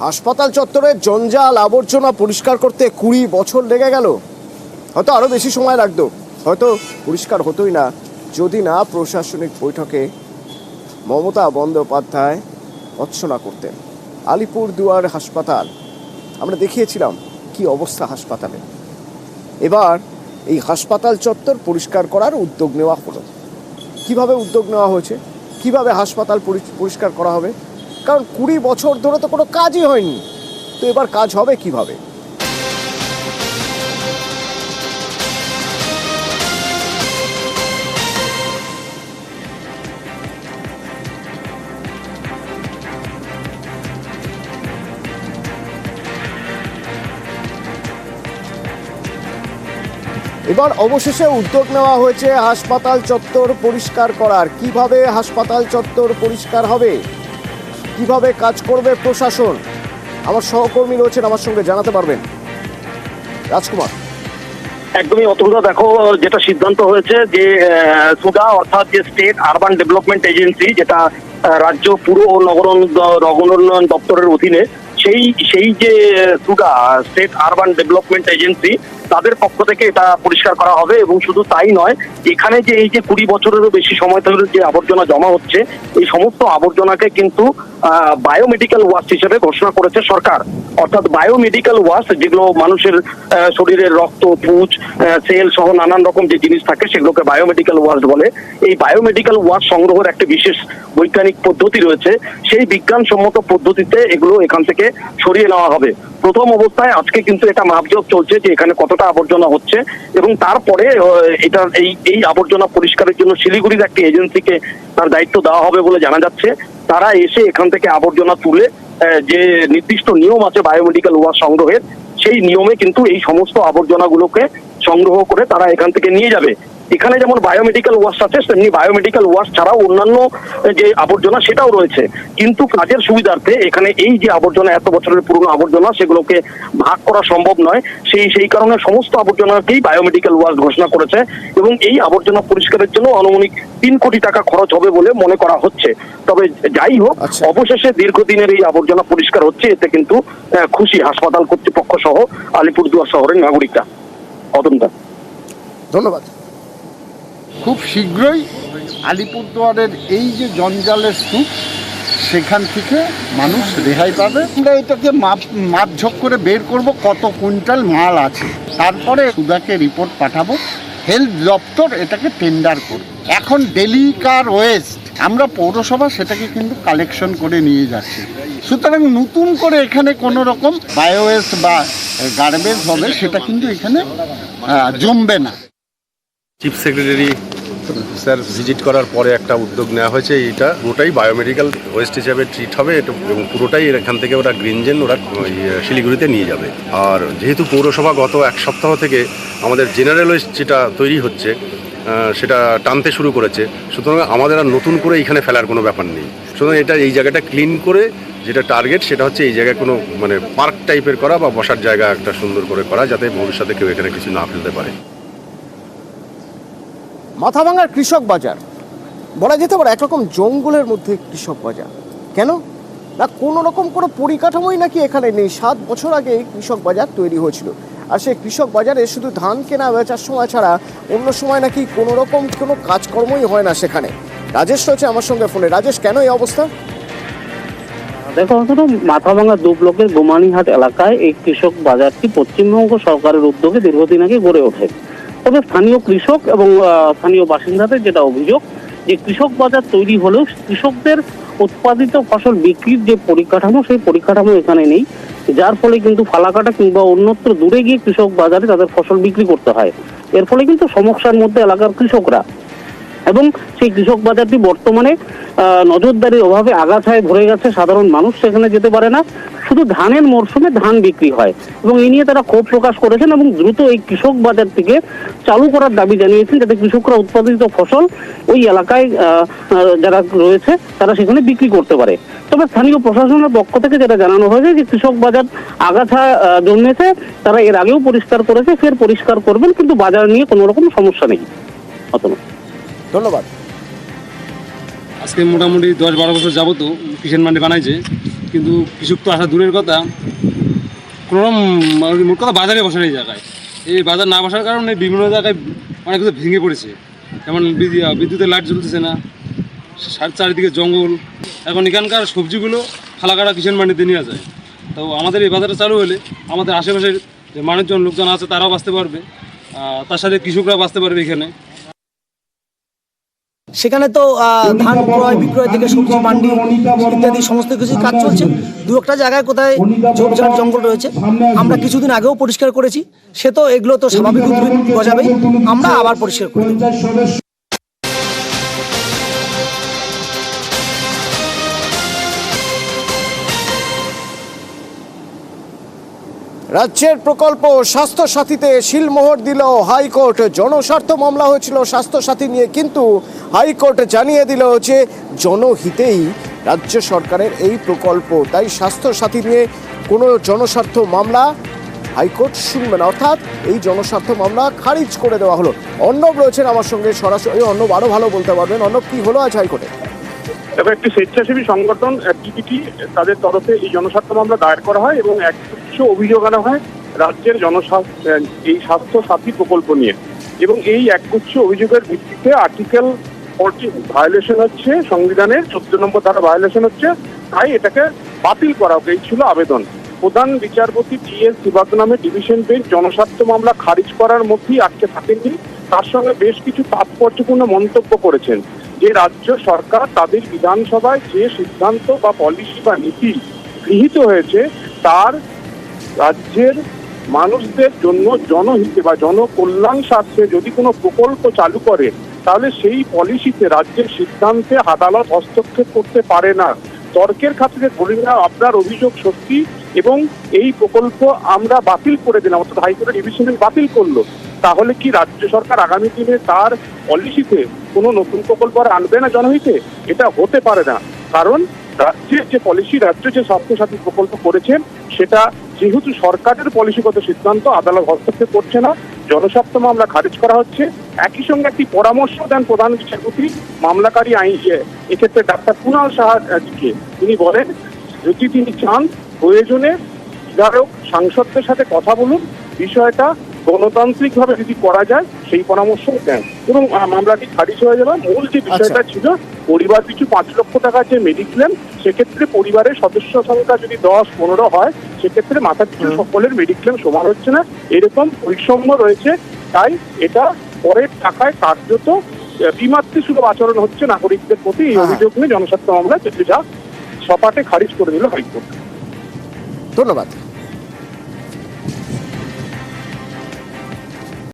হাসপাতাল চত্বরে জঞ্জাল আবর্জনা পরিষ্কার করতে কুড়ি বছর লেগে গেল। হয়তো আরও বেশি সময় লাগতো। হয়তো পরিষ্কার হতোই না। যদি না, প্রশাসনিক বৈঠকে মমতা বন্দ্যোপাধ্যায় অর্চনা করতেন। আলিপুর দুয়ার হাসপাতাল। আমরা দেখিয়েছিলাম কি অবস্থা হাসপাতালে। এবার এই হাসপাতাল চত্বর পরিষ্কার করার উদ্যোগ নেওয়া হলো। কীভাবে উদ্যোগ নেওয়া হয়েছে? কীভাবে হাসপাতাল পরি- পরিষ্কার করা হবে? কারণ কুড়ি বছর ধরে তো কোনো কাজই হয়নি। তো এবার কাজ হবে কীভাবে? এবার অবশেষে উদ্যোগ নেওয়া হয়েছে হাসপাতাল চত্বর পরিষ্কার করার। কীভাবে হাসপাতাল চত্বর পরিষ্কার হবে? কীভাবে কাজ করবে প্রশাসন? আমার সহকর্মী রয়েছেন, আমার সঙ্গে জানাতে পারবেন। রাজকুমার। একদমই অতুলদা দেখো, যেটা সিদ্ধান্ত হয়েছে যে সুডা অর্থাৎ যে স্টেট আরবান ডেভেলপমেন্ট এজেন্সি যেটা রাজ্য পুর ও নগর নগর উন্নয়ন দপ্তরের অধীনে, সেই সেই যে SUDA state urban development agency তাদের পক্ষ থেকে এটা পরিষ্কার করা হবে এবং শুধু তাই নয়, এখানে যে এই যে কুড়ি বছরেরও বেশি সময় ধরে যে আবর্জনা জমা হচ্ছে, এই সমস্ত আবর্জনাকে কিন্তু বায়োমেডিক্যাল ওয়াস্ট হিসেবে ঘোষণা করেছে সরকার। অর্থাৎ বায়োমেডিক্যাল ওয়াস্ট যেগুলো মানুষের শরীরের রক্ত পুজ সেল সহ নানান রকম যে জিনিস থাকে সেগুলোকে বায়োমেডিক্যাল ওয়াস্ট বলে। এই বায়োমেডিক্যাল ওয়াস্ট সংগ্রহের একটা বিশেষ বৈজ্ঞানিক পদ্ধতি রয়েছে। সেই বিজ্ঞানসম্মত পদ্ধতিতে এগুলো এখান থেকে সরিয়ে নেওয়া হবে। প্রথম অবস্থায় আজকে কিন্তু এটা মাপজোক চলছে যে এখানে কতটা আবর্জনা হচ্ছে এবং তারপরে এটা, এই এই আবর্জনা পরিষ্কারের জন্য শিলিগুড়ির একটি এজেন্সিকে তার দায়িত্ব দেওয়া হবে বলে জানা যাচ্ছে। তারা এসে এখান থেকে আবর্জনা তুলে যে নির্দিষ্ট নিয়ম আছে বায়োমেডিক্যাল ওয়ার সংগ্রহের, সেই নিয়মে কিন্তু এই সমস্ত আবর্জনাগুলোকে সংগ্রহ করে তারা এখান থেকে নিয়ে যাবে। এখানে যেমন বায়োমেডিক্যাল ওয়াশ আছে তেমনি বায়োমেডিক্যাল ওয়াশ ছাড়াও অন্যান্য যে আবর্জনা সেটাও রয়েছে। কিন্তু কাজের সুবিধার্থে এখানে এই যে আবর্জনা এত বছরের পুরনো আবর্জনা সেগুলোকে ভাগ করা সম্ভব নয়। সেই সেই কারণে সমস্ত আবর্জনাকেই বায়োমেডিক্যাল ওয়াশ ঘোষণা করেছে এবং এই আবর্জনা পরিষ্কারের জন্য আনুমানিক তিন কোটি টাকা খরচ হবে বলে মনে করা হচ্ছে। তবে যাই হোক আচ্ছা। অবশেষে দীর্ঘদিনের এই আবর্জনা পরিষ্কার হচ্ছে এতে কিন্তু খুশি হাসপাতাল কর্তৃপক্ষ সহ আলিপুরদুয়ার শহরের নাগরিকরা। অতন্তা। ধন্যবাদ। খুব শীঘ্রই আলিপুরদুয়ারের এই যে জঞ্জালের স্তূপ, সেখান থেকে মানুষ রেহাই পাবে। আমরা এটাকে মাপ, মাপঝোপ করে বের করব কত কুইন্টাল মাল আছে। তারপরে সুদাকে রিপোর্ট পাঠাবো। হেলথ দপ্তর এটাকে টেন্ডার করবে। এখন ডেলিকার ওয়েস্ট আমরা পৌরসভা সেটাকে কিন্তু কালেকশন করে নিয়ে যাচ্ছি। সুতরাং নতুন করে এখানে কোনো রকম বায়োওয়েস্ট বা গার্বেজ হবে, সেটা কিন্তু এখানে জমবে না। চিফ সেক্রেটারি স্যার ভিজিট করার পরে একটা উদ্যোগ নেওয়া হয়েছে। এইটা পুরোটাই বায়োমেডিক্যাল ওয়েস্ট হিসাবে ট্রিট হবে। এবং পুরোটাই এখান থেকে ওরা গ্রিন জেন ওরা শিলিগুড়িতে নিয়ে যাবে। আর যেহেতু পৌরসভা গত এক সপ্তাহ থেকে আমাদের জেনারেল ওয়েস্ট যেটা তৈরি হচ্ছে সেটা টানতে শুরু করেছে। সুতরাং আমাদের আর নতুন করে এখানে ফেলার কোনো ব্যাপার নেই। সুতরাং এটা এই জায়গাটা ক্লিন করে যেটা টার্গেট সেটা হচ্ছে এই জায়গায় কোনো মানে পার্ক টাইপের করা বা বসার জায়গা একটা সুন্দর করে করা, যাতে ভবিষ্যতে কেউ এখানে কিছু না ফেলতে পারে। মাথাভাঙার কৃষক বাজার। বলা যেতে পারে একরকম জঙ্গলের মধ্যে কৃষক বাজার। কেন? না কোনো রকম কোনো পরিকাঠামোই নাকি এখানে নেই। সাত বছর আগে এই কৃষক বাজার তৈরি হয়েছিল। আর সেই কৃষক বাজারে শুধু ধান কেনা, বেচার সময় ছাড়া অন্য সময় নাকি কোনো রকম কোনো কাজকর্মই হয় না সেখানে। রাজেশ রয়েছে আমার সঙ্গে ফোনে। রাজেশ, কেন এই অবস্থা? দেখো, অন্তত মাথাভাঙা দু ব্লকের গোমানিহাট এলাকায় এই কৃষক বাজারটি পশ্চিমবঙ্গ সরকারের উদ্যোগে দীর্ঘদিন আগে গড়ে ওঠে। তবে স্থানীয় কৃষক এবং স্থানীয় বাসিন্দাদের যেটা অভিযোগ, যে কৃষক বাজার তৈরি হলেও কৃষকদের উৎপাদিত ফসল বিক্রির যে পরিকাঠামো, সেই পরিকাঠামো এখানে নেই। যার ফলে কিন্তু ফালাকাটা কিংবা অন্যত্র দূরে গিয়ে কৃষক বাজারে তাদের ফসল বিক্রি করতে হয়। এর ফলে কিন্তু সমস্যার মধ্যে এলাকার কৃষকরা। এবং সেই কৃষক বাজারটি বর্তমানে নজরদারির অভাবে আগাছায় ভরে গেছে সাধারণ মানুষ, সেখানে যেতে পারে না। শুধু ধানের মরশুমে ধান বিক্রি হয় এবং এই নিয়ে তারা ক্ষোভ প্রকাশ করেছেন এবং দ্রুত এই কৃষক বাজার থেকে চালু করার দাবি জানিয়েছেন যাতে কৃষকরা উৎপাদিত ফসল ওই এলাকায় যারা রয়েছে তারা সেখানে বিক্রি করতে পারে। তবে স্থানীয় প্রশাসনের পক্ষ থেকে যেটা জানানো হয়েছে যে কৃষক বাজার আগাছা জন্মেছে, তারা এর আগেও পরিষ্কার করেছে, ফের পরিষ্কার করবেন, কিন্তু বাজার নিয়ে কোনো রকম সমস্যা নেই। অতনু। ধন্যবাদ। আজকে মোটামুটি দশ বারো বছর যাব তো কিষাণ মান্ডি বানাইছে, কিন্তু কৃষক তো আসা দূরের কথা কোনো রকম মানে মোট কথা বাজারে বসার এই জায়গায়। এই বাজার না বসার কারণে বিভিন্ন জায়গায় অনেক কিছু ভেঙে পড়েছে। যেমন বিদ্যু- বিদ্যুতের লাইট জ্বলতেছে না চারিদিকে জঙ্গল। এখন এখানকার সবজিগুলো ফালাকাটা কিষাণ মান্ডিতে নিয়ে যায়। তো আমাদের এই বাজারটা চালু হলে আমাদের আশেপাশের যে মানুষজন, লোকজন আছে তারাও বাঁচতে পারবে তার সাথে কৃষকরা বাঁচতে পারবে এখানে। সেখানে তো ধান ক্রয়, বিক্রয় থেকে সবজি, মান্ডি ইত্যাদি সমস্ত কিছু কাজ চলছে। দু একটা জায়গায় কোথায় ঝোপঝাড় জঙ্গল রয়েছে। আমরা কিছুদিন আগেও পরিষ্কার করেছি। সে তো এগুলো তো স্বাভাবিক উদ্ভিদ গজাবেই। আমরা আবার পরিষ্কার করে রাজ্যের প্রকল্প স্বাস্থ্য সাথীতে শিলমোহর দিল হাইকোর্ট জনস্বার্থ মামলা হয়েছিল স্বাস্থ্য সাথী নিয়ে, কিন্তু হাইকোর্ট জানিয়ে দিল যে জনহিতেই রাজ্য সরকারের এই প্রকল্প। তাই স্বাস্থ্য সাথী নিয়ে কোনো জনস্বার্থ মামলা হাইকোর্ট শুনবে না। অর্থাৎ এই জনস্বার্থ মামলা খারিজ করে দেওয়া হলো। অর্ণব রয়েছেন আমার সঙ্গে সরাসরি। অর্ণব আরও ভালো বলতে পারবেন। অর্ণব, কি হলো আজ হাইকোর্টে? এবার একটি স্বেচ্ছাসেবী সংগঠন টিপিটি তাদের তরফে এই জনস্বার্থ মামলা দায়ের করা হয় এবং এক উচ্চ অভিযোগ আনা হয় রাজ্যের জনস্বাস্থ্য এই স্বাস্থ্য সাথী প্রকল্প নিয়ে। এবং এই একগুচ্ছ অভিযোগের ভিত্তিতে আর্টিকেল ফোরটিন ভায়োলেশন হচ্ছে, সংবিধানের চোদ্দ নম্বর ধারা ভায়োলেশন হচ্ছে, তাই এটাকে বাতিল করা এই ছিল আবেদন। প্রধান বিচারপতি টি এস শিবাগ নামে ডিভিশন বেঞ্চ জনস্বার্থ মামলা খারিজ করার মধ্যেই আটকে থাকেননি, তার সঙ্গে বেশ কিছু তাৎপর্যপূর্ণ মন্তব্য করেছেন। যে রাজ্য সরকার তাদের বিধানসভায় যে সিদ্ধান্ত বা পলিসি বা নীতি গৃহীত হয়েছে, তার রাজ্যের মানুষদের জন্য জনহিতে বা জনকল্যাণ স্বার্থে যদি কোনো প্রকল্প চালু করে, তাহলে সেই পলিসিতে রাজ্যের সিদ্ধান্তে আদালত হস্তক্ষেপ করতে পারে না। তর্কের খাতিরে ধরে না আপনার অভিযোগ সত্যি এবং এই প্রকল্প আমরা বাতিল করে দিলাম, অর্থাৎ হাইকোর্টের ডিভিশন বাতিল করল। তাহলে কি রাজ্য সরকার আগামী দিনে তার পলিসিতে কোনো নতুন প্রকল্প আর আনবে না জনহিতে? এটা হতে পারে না। কারণ রাজ্যের যে পলিসি, রাজ্য যে স্বাস্থ্যসাথী প্রকল্প করেছেন সেটা যেহেতু সরকারের পলিসিগত সিদ্ধান্ত, আদালত হস্তক্ষেপ করছে না, জনস্বার্থ মামলা খারিজ করা হচ্ছে। একই সঙ্গে একটি পরামর্শ দেন প্রধান বিচারপতি, মামলাকারী আইন এক্ষেত্রে ডাক্তার কুণাল সাহাকে তিনি বলেন, যদি তিনি চান, প্রয়োজনে বিধায়ক সাংসদদের সাথে কথা বলুন, বিষয়টা গণতান্ত্রিকভাবে যদি করা যায় সেই পরামর্শ দেন। এবং মামলাটি খারিজ হয়ে যাবে মূল যে বিষয়টা ছিল পরিবার পিছু পাঁচ লক্ষ টাকার যে মেডিক্লেম সেক্ষেত্রে পরিবারের সদস্য সংখ্যা যদি দশ পনেরো হয় সেক্ষেত্রে মাথা পিছু সকলের মেডিক্লেম সমান হচ্ছে না। এরকম বৈষম্য রয়েছে তাই এটা পরের টাকায় কার্যত বিমাতৃসুলভ আচরণ হচ্ছে নাগরিকদের প্রতি। এই হ্যাঁ। অভিযোগ নিয়ে জনস্বার্থ মামলা যেটা সপাটে খারিজ করে দিল হাইকোর্ট। ধন্যবাদ।